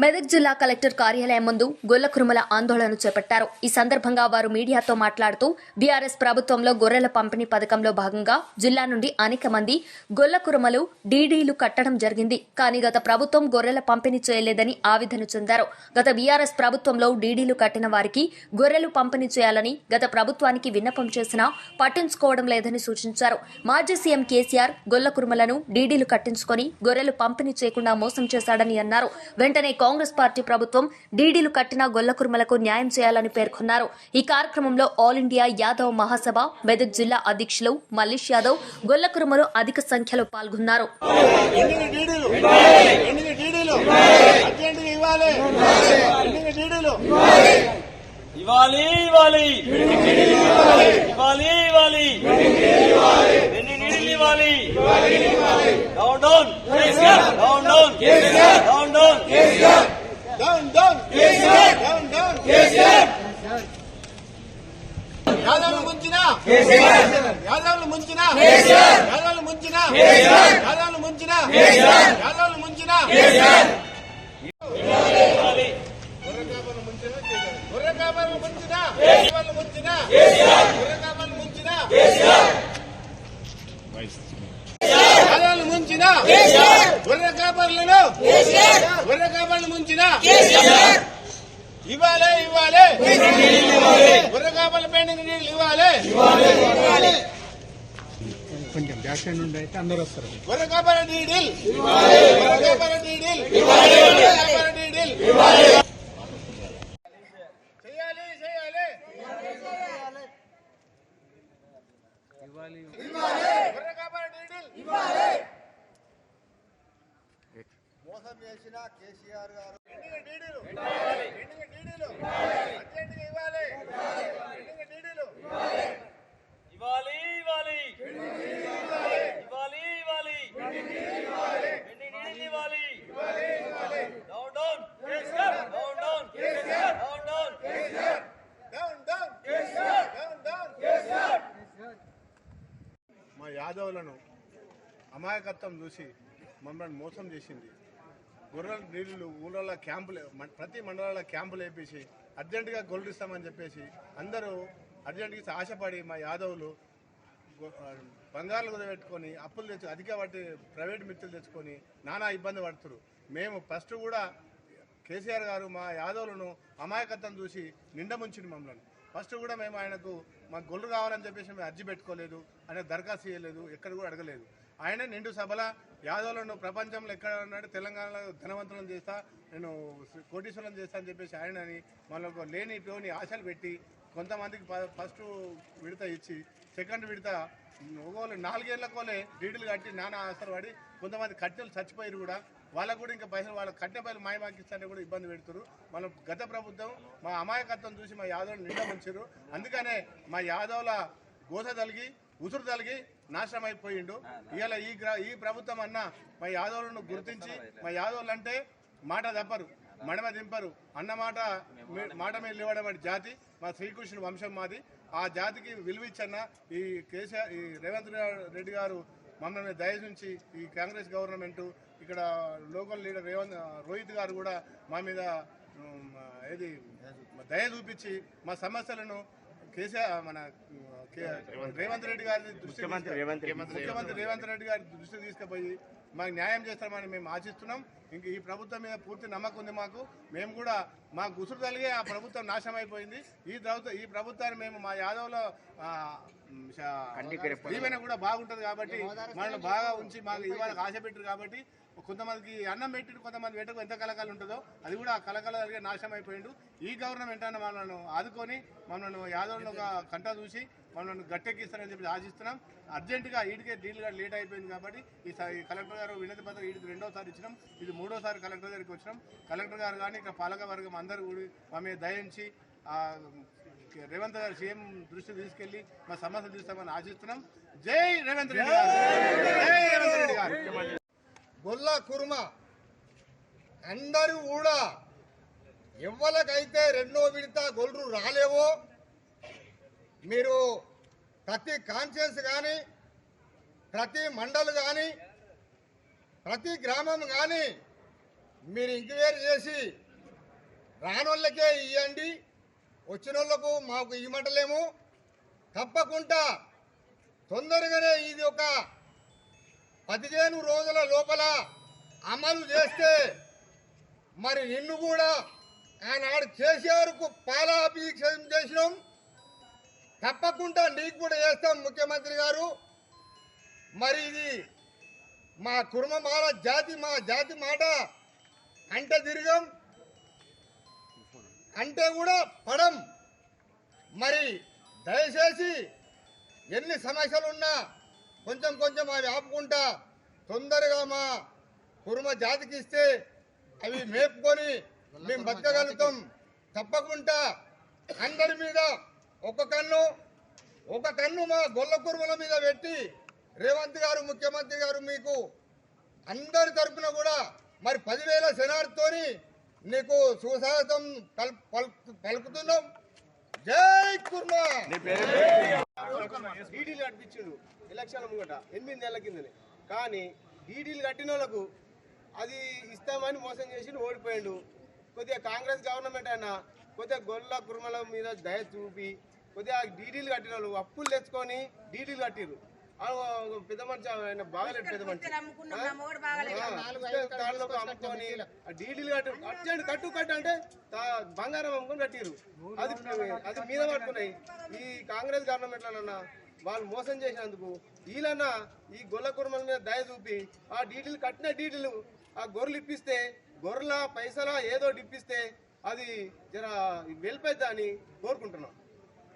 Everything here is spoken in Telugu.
మెదక్ జిల్లా కలెక్టర్ కార్యాలయం ముందు గొల్ల కురుమల ఆందోళన చేపట్టారు. ఈ సందర్భంగా వారు మీడియాతో మాట్లాడుతూ బీఆర్ఎస్ ప్రభుత్వంలో గొర్రెల పంపిణీ పథకంలో భాగంగా జిల్లా నుండి అనేక మంది గొల్ల కురుమలు డీడీలు కట్టడం జరిగింది. కానీ గత ప్రభుత్వం గొర్రెల పంపిణీ చేయలేదని ఆవేదన చెందారు. గత బీఆర్ఎస్ ప్రభుత్వంలో డీడీలు కట్టిన వారికి గొర్రెలు పంపిణీ చేయాలని గత ప్రభుత్వానికి విన్నపం చేసినా పట్టించుకోవడం లేదని సూచించారు. మాజీ సీఎం కేసీఆర్ గొల్ల కురుమలను డీడీలు కట్టించుకొని గొర్రెలు పంపిణీ చేయకుండా మోసం చేశాడని అన్నారు. వెంటనే కాంగ్రెస్ పార్టీ ప్రభుత్వం డీడీలు కట్టిన గొల్ల కురుమలకు న్యాయం చేయాలని పేర్కొన్నారు. ఈ కార్యక్రమంలో ఆల్ ఇండియా యాదవ్ మహాసభ మెదక్ జిల్లా అధ్యక్షులు మల్లేష్ యాదవ్ గొల్ల కురుమలు అధిక సంఖ్యలో పాల్గొన్నారు. ఎన్నిక డీడీలు. ఎన్నిక డీడీలు. అర్జెంటుగా ఇవ్వాలి. ఎన్నిక డీడీలు. ఇవ్వాలి ఇవ్వాలి. ఇవ్వాలి ఇవ్వాలి. ఎన్ని నీళ్ళు ఇవ్వాలి? Down down down down down down down down down down యాదవ్లు ముంచిన యాదవ్లు ముంచిన యాదవ్లు ముంచిన యాదవ్లు ముంచిన యాదవ్లు ముంచిన యాదవ్లు ఇవ్వాలి ఇవ్వాలి. గుర్రకాపల పెండింగ్ నీళ్ళు కొంచెం బ్యాక్ సైడ్ నుండి అయితే అందరూ వస్తారు. గుర్రకాపల నీడిల్. గుర్రకాపల నీడిల్. గుర్రకాపల నీడిల్. చేయాలి చేయాలి. మోసం చేసిన కేసీఆర్ గారు. ఇవ్వాలి ఇవ్వాలి. ఇవ్వాలి ఇవ్వాలి. ఇవ్వాలి. ఇవ్వాలి down down down down down down down down మా యాదవులను అమాయకత్వం చూసి మమ్మల్ని మోసం చేసింది. గొర్రెల నీళ్ళు ఊళ్ళల్లో క్యాంపులు మ- ప్రతి మండలాల క్యాంపులు వేపించి అర్జెంటుగా గొర్రెలు ఇస్తామని చెప్పేసి అందరూ అర్జెంటుగా ఆశపడి మా యాదవులు బంగారులు బంగారాలు కుదబెట్టుకొని అప్పులు తెచ్చు అధిక వాటి ప్రైవేట్ మిత్రులు తెచ్చుకొని నానా ఇబ్బంది పడుతురు. మేము ఫస్ట్ కూడా కేసీఆర్ గారు మా యాదవులను అమాయకత్వం చూసి నిండా ముంచింది మమ్మల్ని. ఫస్ట్ కూడా మేము ఆయనకు మాకు గొల్లు కావాలని చెప్పేసి మేము అర్జీ పెట్టుకోలేదు ఆయన దరఖాస్తు చేయలేదు ఎక్కడ కూడా అడగలేదు. ఆయన నిండు సభల యాదవులను ప్రపంచంలో ఎక్కడ ఉన్నాడు తెలంగాణలో ధనవంతులను చేస్తా నేను కోటీశ్వరం చేస్తా అని చెప్పేసి ఆయనని మనకు లేని పోని ఆశలు పెట్టి కొంతమందికి ఫస్ట్ విడత ఇచ్చి సెకండ్ విడత ఒకవేళ నాలుగేళ్ళకోలే డీడీలు కట్టి నానా ఆశలు పడి కొంతమంది కట్టెలు చచ్చిపోయారు కూడా వాళ్ళకు కూడా ఇంకా పైసలు వాళ్ళ కట్టె పైలు మాయమాకిస్తానే కూడా ఇబ్బంది పెడుతున్నారు మన గత ప్రభుత్వం మా అమాయకత్వం చూసి మా యాదవులు నిండా మంచారు అందుకనే మా యాదవుల గోస తలిగి ఉసురు తలిగి నాశనం అయిపోయిండు ఇవాళ ఈ గ్ర ఈ ప్రభుత్వం అన్న మా యాదవులను గుర్తించి మా యాదవులు అంటే మాట తప్పరు మడమ దింపరు. అన్న మాట మాట మీద లేవడం అనే జాతి మా శ్రీకృష్ణుడు వంశం మాది. ఆ జాతికి విలువిచ్చన్న ఈ కేసీఆర్ ఈ రేవంత్ రెడ్డి గారు మమ్మల్ని దయ నుంచి ఈ కాంగ్రెస్ గవర్నమెంట్ ఇక్కడ లోకల్ లీడర్ రేవంత్ రోహిత్ గారు కూడా మా మీద ఏది దయ చూపించి మా సమస్యలను కేసీఆర్ మన రేవంత్ రెడ్డి గారి దృష్టి ముఖ్యమంత్రి రేవంత్ రెడ్డి. గారి దృష్టికి తీసుకుపోయి మాకు న్యాయం చేస్తామని మేము ఆశిస్తున్నాం. ఇంక ఈ ప్రభుత్వం మీద పూర్తి నమ్మకం ఉంది మాకు. మేము కూడా మా గుసురు తలిగే ఆ ప్రభుత్వం నాశనం అయిపోయింది ఈ ప్రభుత్వం ఈ ప్రభుత్వాన్ని మేము మా యాదవ్లో దీవెన కూడా బాగుంటుంది కాబట్టి మనల్ని బాగా ఉంచి మాకు ఇవాళ ఆశ పెట్టారు కాబట్టి కొంతమందికి అన్నం పెట్టి కొంతమంది పెట్టకు ఎంత కలకాలు ఉంటుందో అది కూడా ఆ కలకల కలిగే నాశనం అయిపోయిండు ఈ గవర్నమెంట్ అన్న మనల్ని ఆదుకొని మనల్ని యాదవ్లను ఒక కంట చూసి మనల్ని గట్టెక్కిస్తారని చెప్పి ఆశిస్తున్నాం. అర్జెంటుగా ఈడికే డీల్ లేట్ అయిపోయింది కాబట్టి ఈ కలెక్టర్ గారు వినతి పత్రం ఈడికి రెండోసారి ఇచ్చినాం. ఇది మూడోసారి కలెక్టర్ దగ్గరికి వచ్చినాం. కలెక్టర్ గారు కానీ ఇక్కడ పాలక వర్గం అందరూ కూడా మా మీద దయించి రేవంత్ గారు సీఎం దృష్టి తీసుకెళ్ళి మా సమస్యలు తీస్తామని ఆశిస్తున్నాం. జై రేవంత్ రెడ్డి గారు. జై రేవంత్ రెడ్డి గారు. గొల్ల కుర్మ. అందరూ కూడా ఎవరికైతే రెండో విడత గొల్లు రాలేవో మీరు ప్రతి కాన్షియన్స్ కానీ ప్రతి మండలు కానీ ప్రతి గ్రామం కానీ మీరు ఎంక్వైరీ చేసి రానోళ్ళకే ఇవ్వండి వచ్చిన వాళ్ళకు మాకు ఇవ్వమంటలేము. తప్పకుండా తొందరగానే ఇది ఒక పదిహేను రోజుల లోపల అమలు చేస్తే మరి నిన్ను కూడా ఆనాడు కేసీఆర్కు పాలాభిషేకం చేసినాం. తప్పకుండా నీకు కూడా చేస్తాం ముఖ్యమంత్రి గారు. మరి ఇది మా కుర్మమాల జాతి మా జాతి మాట అంటే తిరిగాం. అంటే కూడా పడం. మరి దయచేసి ఎన్ని సమస్యలు ఉన్నా కొంచెం కొంచెం అవి ఆపుకుంటా. తొందరగా మా కురుమ జాతికి ఇస్తే అవి మేపుకొని మేము బతకగలుగుతాం. తప్పకుండా అందరి మీద ఒక కన్ను ఒక కన్ను మా గొల్ల కురుమల మీద పెట్టి రేవంత్ గారు ముఖ్యమంత్రి గారు మీకు అందరి తరఫున కూడా మరి పదివేల సెనార్తోని నీకు సుస్వాగతం పల్ పల్- పలుకుతున్నాం. జై కుర్మా! డీడీలు కట్టించిండు ఎలక్షన్ ముంగట ఎనిమిది నెలల కిందనే. కానీ డీడీలు కట్టిన వాళ్ళకు అది ఇస్తామని మోసం చేసి ఓడిపోయిండు. కొద్దిగా కాంగ్రెస్ గవర్నమెంట్ అయినా కొద్దిగా గొల్ల కుర్మల మీద దయ చూపి కొద్దిగా డీడీలు కట్టిన వాళ్ళు అప్పులు తెచ్చుకొని డీడీలు కట్టిరు పెద్ద మనిషి ఆయన బాగలేదు పెద్ద మనిషి. తాళ్ళకు అమ్ముకొని ఆ డీడీలు కట్టు అర్జెంట్ కట్టు కట్టు అంటే బంగారం అమ్ముకొని కట్టిరు అది అది మీద పట్టుకున్నాయి ఈ కాంగ్రెస్ గవర్నమెంట్లనన్నా వాళ్ళు మోసం చేసినందుకు వీళ్ళన్నా ఈ గొల్ల కుర్మల మీద దయ చూపి ఆ డీడీలు కట్టిన డీడీలు ఆ గొర్రెలు ఇప్పిస్తే గొర్రెల పైసలా ఏదో ఇప్పిస్తే అది జర వెళ్ళిపోద్దా అని కోరుకుంటున్నాం.